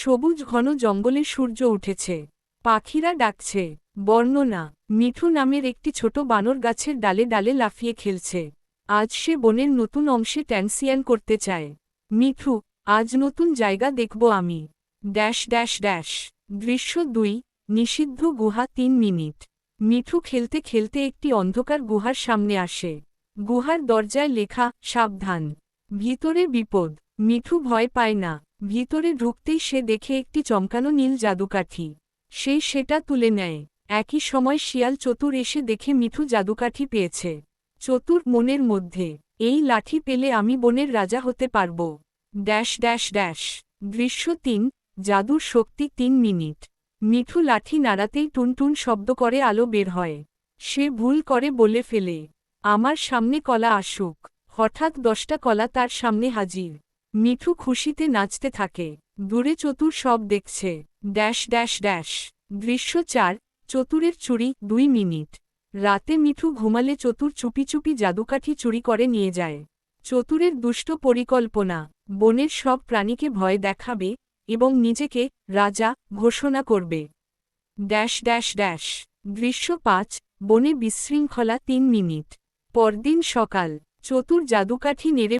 সবুজ ঘন জঙ্গলে সূর্য উঠেছে। পাখিরা ডাকছে, বর্ণনা, মিঠু নামের একটি ছোট বানর গাছের ডালে ডালে লাফিয়ে খেলছে। আজ সে বনের নতুন অংশে ট্যান্সিয়ান করতে চায়। মিঠু, আজ নতুন জায়গা দেখব আমি। Dash dash dash. দৃশ্য দুই, নিষিদ্ধ গুহা তিন মিনিট। মিঠু খেলতে খেলতে একটি অন্ধকার গুহার সামনে আসে। গুহার দরজায় লেখা, সাবধান। ভিতরে বিপদ। মিঠু ভয় পায় না। ভিতরে ঢুকতেই সে দেখে একটি চমকানো নীল জাদুকাঠি। সে সেটা তুলে নেয়। একই সময় শিয়াল চতুর এসে দেখে মিঠু জাদুকাঠি পেয়েছে। চতুর মনের মধ্যে, এই লাঠি পেলে আমি বনের রাজা হতে পারব। Dash dash dash. দৃশ্য তিন, জাদুর শক্তি তিন মিনিট। মিঠু লাঠি নাড়াতেই টুনটুন শব্দ করে আলো বের হয়। সে ভুল করে বলে ফেলে, আমার সামনে কলা আসুক। হঠাৎ দশটা কলা তার সামনে হাজির। মিঠু খুশিতে নাচতে থাকে। দূরে চতুর সব দেখছে। Dash dash dash. দৃশ্য চার, চতুরের চুরি, দুই মিনিট। রাতে মিঠু ঘুমালে চতুর চুপি চুপি জাদুকাঠি চুরি করে নিয়ে যায়। চতুরের দুষ্ট পরিকল্পনা, বনের সব প্রাণীকে ভয় দেখাবে এবং নিজেকে রাজা ঘোষণা করবে। Dash dash dash. দৃশ্য পাঁচ, বনে বিশৃঙ্খলা তিন মিনিট। পরদিন সকাল, চতুর জাদুকাঠি নেড়ে